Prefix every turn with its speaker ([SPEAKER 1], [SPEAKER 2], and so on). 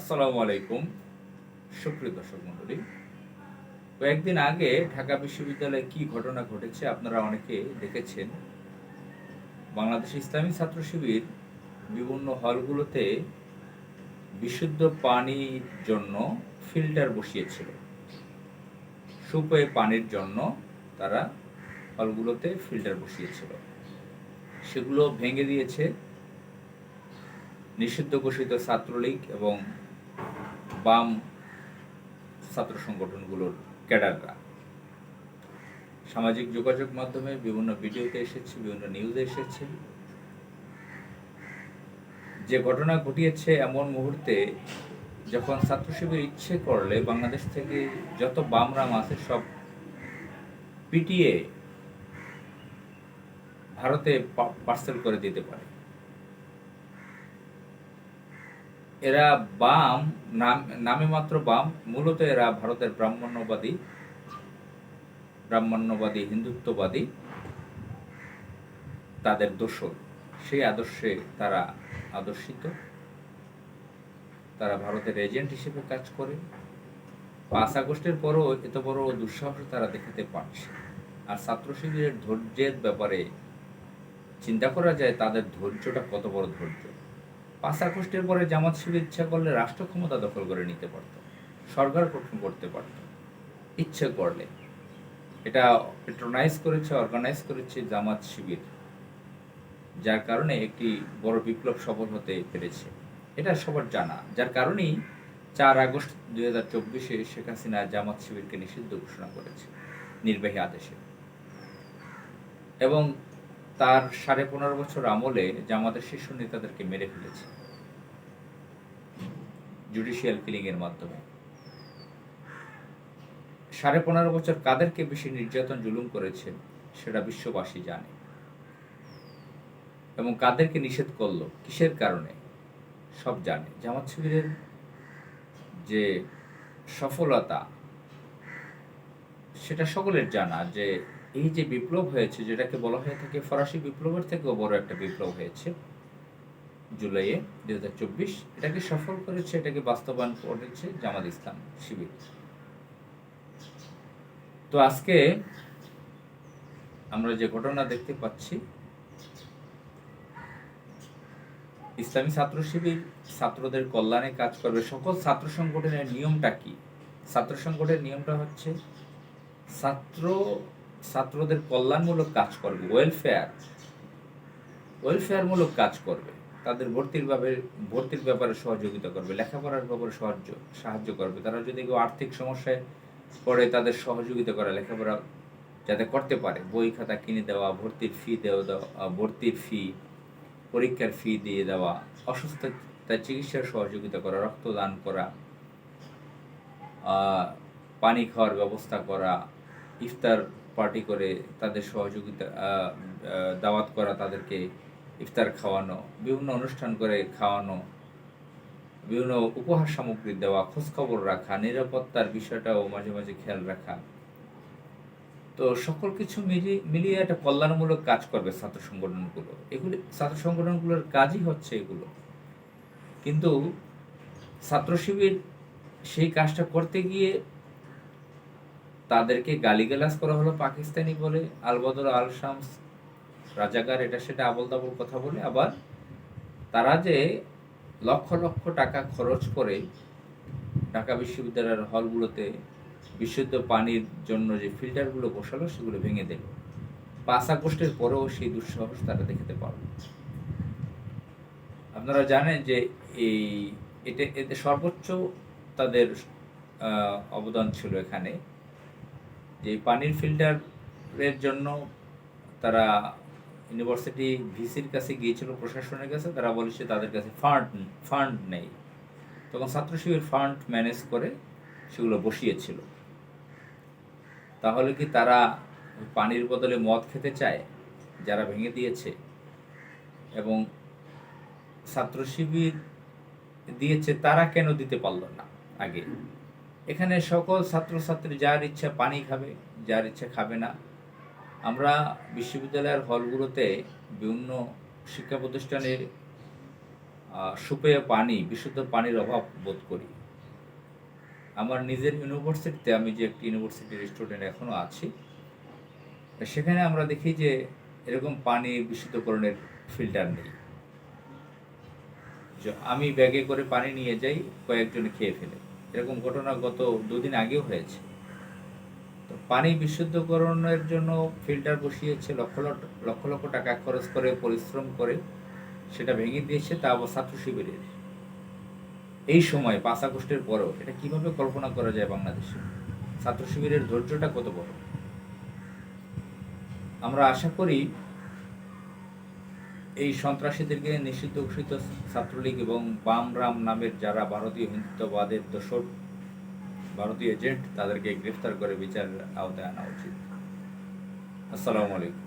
[SPEAKER 1] আসসালামু আলাইকুম। সুপ্রিয় দর্শক মন্ডলী কয়েকদিন আগে ঢাকা বিশ্ববিদ্যালয়ে কি ঘটনা ঘটেছে আপনারা অনেকে দেখেছেন। বাংলাদেশ ইসলামী ছাত্র শিবির বিভিন্ন হলগুলোতে বিশুদ্ধ পানির জন্য ফিল্টার বসিয়েছিল। সুপেয় পানির জন্য তারা হলগুলোতে ফিল্টার বসিয়েছিল। সেগুলো ভেঙে দিয়েছে। নিষিদ্ধ ঘোষিত ছাত্রলীগ এবং বাম ছাত্র সংগঠনগুলোর ক্যাডাররা। সামাজিক যোগাযোগ মাধ্যমে বিভিন্ন ভিডিওতে এসেছে, বিভিন্ন নিউজে এসেছে। যে ঘটনা ঘটিয়েছে এমন মুহূর্তে যখন ছাত্র শিবির ইচ্ছে করলে বাংলাদেশ থেকে যত বামরাম আছে সব পিটিয়ে ভারতে পার্সেল করে দিতে পারে। এরা বাম, নাম, নামে মাত্র বাম, মূলত এরা ভারতের ব্রাহ্মণ্যবাদী ব্রাহ্মণ্যবাদী, হিন্দুত্ববাদী, তাদের দোষর। সেই আদর্শে তারা আদর্শিত। তারা ভারতের এজেন্ট হিসেবে কাজ করে। পাঁচ আগস্টের পরও এত বড় দুঃসাহস তারা দেখাতে পারছে। আর ছাত্র শিবিরের ধৈর্যের ব্যাপারে চিন্তা করা যায়, তাদের ধৈর্যটা কত বড় ধৈর্য? পাঁচ আগস্টের পরে জামাত শিবির ইচ্ছা করলে রাষ্ট্র ক্ষমতা দখল করে নিতে পারত। সরকার গঠন করতে পারত। ইচ্ছে করলে। এটা পেট্রোনাইজ করেছে অর্গানাইজ করেছে জামাত শিবির। যার কারণে একটি বড় বিপ্লব সফল হতে পেরেছে। এটা সবার জানা। যার কারণেই চার আগস্ট দুই হাজার চব্বিশে শেখ হাসিনা জামাত শিবিরকে নিষিদ্ধ ঘোষণা করেছে। নির্বাহী আদেশে। এবং তার সাড়ে পনেরো বছর আমলে জামাতের শীর্ষ নেতাদেরকে মেরে ফেলেছে। জুডিশিয়াল কিলিং এর মাধ্যমে। সাড়ে পনেরো বছর কাদেরকে বেশি নির্যাতন জুলুম করেছে সেটা বিশ্ববাসী জানে। এবং কাদেরকে নিষেধ করল কিসের কারণে? সব জানে। জামাত শিবিরের যে সফলতা, সেটা সকলের জানা যে এই যে বিপ্লব হয়েছে, যেটাকে বলা হয়ে থাকে ফরাসি বিপ্লবের থেকেও বড় একটা বিপ্লব হয়েছে, জুলাইয়ে দুই হাজার চব্বিশ। এটাকে সফল করেছে, এটাকে বাস্তবায়ন করেছে জামাত ইসলাম শিবির। তো আজকে আমরা যে ঘটনা দেখতে পাচ্ছি, ইসলামী ছাত্র শিবির ছাত্রদের কল্যাণে কাজ করবে। সকল ছাত্র সংগঠনের নিয়মটা কি? ছাত্র সংগঠনের নিয়মটা হচ্ছে ছাত্র ছাত্রদের কল্যাণমূলক কাজ করবে ওয়েলফেয়ার ওয়েলফেয়ারমূলক কাজ করবে। তাদের ভর্তির ভর্তির ব্যাপারে সহযোগিতা করবে, লেখাপড়ার ব্যাপারে সাহায্য সাহায্য করবে। তারা যদি কেউ আর্থিক সমস্যায় পড়ে, তাদের সহযোগিতা করা লেখাপড়া যাতে করতে পারে। বই খাতা কিনে দেওয়া, ভর্তির ফি দেওয়া দেওয়া ভর্তির ফি পরীক্ষার ফি দিয়ে দেওয়া, অসুস্থতা চিকিৎসার সহযোগিতা করা, রক্তদান করা পানি খাওয়ার ব্যবস্থা করা, ইফতার পার্টি করে তাদের সহযোগিতা দাওয়াত করা, তাদেরকে ইফতার খাওয়ানো, বিভিন্ন অনুষ্ঠান করে খাওয়ানো, বিভিন্ন উপহার সামগ্রী দেওয়া, খোঁজখবর রাখা, নিরাপত্তার বিষয়টাও মাঝে মাঝে খেয়াল রাখা। তো সকল কিছু মিলিয়ে মিলিয়ে একটা কল্যাণমূলক কাজ করবে ছাত্র সংগঠনগুলো। এগুলি, ছাত্র সংগঠনগুলোর কাজই হচ্ছে এগুলো। কিন্তু ছাত্র শিবির সেই কাজটা করতে গিয়ে তাদেরকে গালিগালাজ করা হলো পাকিস্তানি বলে, আলবদর আল শামস রাজাকার এটা সেটা আবল তাবল কথা বলে, আবার তারা যে লক্ষ লক্ষ টাকা খরচ করে ঢাকা বিশ্ববিদ্যালয়ের হলগুলোতে বিশুদ্ধ পানির জন্য যে ফিল্টারগুলো বসালো, সেগুলো ভেঙে দিল। পাঁচ আগস্টের পরেও সেই দুঃসাহস তারা দেখতে পারল আপনারা জানেন যে এই এটা এতে সর্বোচ্চ তাদের অবদান ছিল এখানে। যে পানির ফিল্টারের জন্য তারা ইউনিভার্সিটি ভিসির কাছে গিয়েছিল, প্রশাসনের কাছে, তারা বলেছে তাদের কাছে ফান্ড ফান্ড নেই। তখন ছাত্র শিবির ফান্ড ম্যানেজ করে সেগুলো বসিয়েছিল। তাহলে কি তারা পানির বদলে মদ খেতে চায়, যারা ভেঙে দিয়েছে? এবং ছাত্র শিবির দিয়েছে, তারা কেন দিতে পারল না আগে? এখানে সকল ছাত্রছাত্রী যার ইচ্ছা পানি খাবে, যার ইচ্ছা খাবে না। আমরা বিশ্ববিদ্যালয়ের হলগুলোতে বিভিন্ন শিক্ষা প্রতিষ্ঠানের সুপেয় পানি, বিশুদ্ধ পানির অভাব বোধ করি। আমার নিজের ইউনিভার্সিটিতে আমি যে একটি ইউনিভার্সিটির স্টুডেন্ট এখনও আছি সেখানে আমরা দেখি যে এরকম পানি বিশুদ্ধকরণের ফিল্টার নেই। আমি ব্যাগে করে পানি নিয়ে যাই, কয়েকজনে খেয়ে ফেলে। এরকম ঘটনা গত দুদিন আগেও হয়েছে। তো পানি বিশুদ্ধকরণের জন্য ফিল্টার বসিয়েছে লক্ষ লক্ষ লক্ষ টাকা খরচ করে, পরিশ্রম করে, সেটা ভেঙে দিয়েছে, তা আবার ছাত্র শিবিরের। এই সময় পাঁচ আগস্টের পরেও এটা কীভাবে কল্পনা করা যায় বাংলাদেশে? ছাত্র শিবিরের ধৈর্যটা কত বড়? আমরা আশা করি এই সন্ত্রাসীদেরকে নিষিদ্ধ ঘোষিত ছাত্রলীগ এবং বাম রাম নামের যারা ভারতীয় হিন্দুত্ববাদের দোষর, ভারতীয় এজেন্ট, তাদেরকে গ্রেফতার করে বিচারের আওতায় আনা উচিত। আসসালামু আলাইকুম।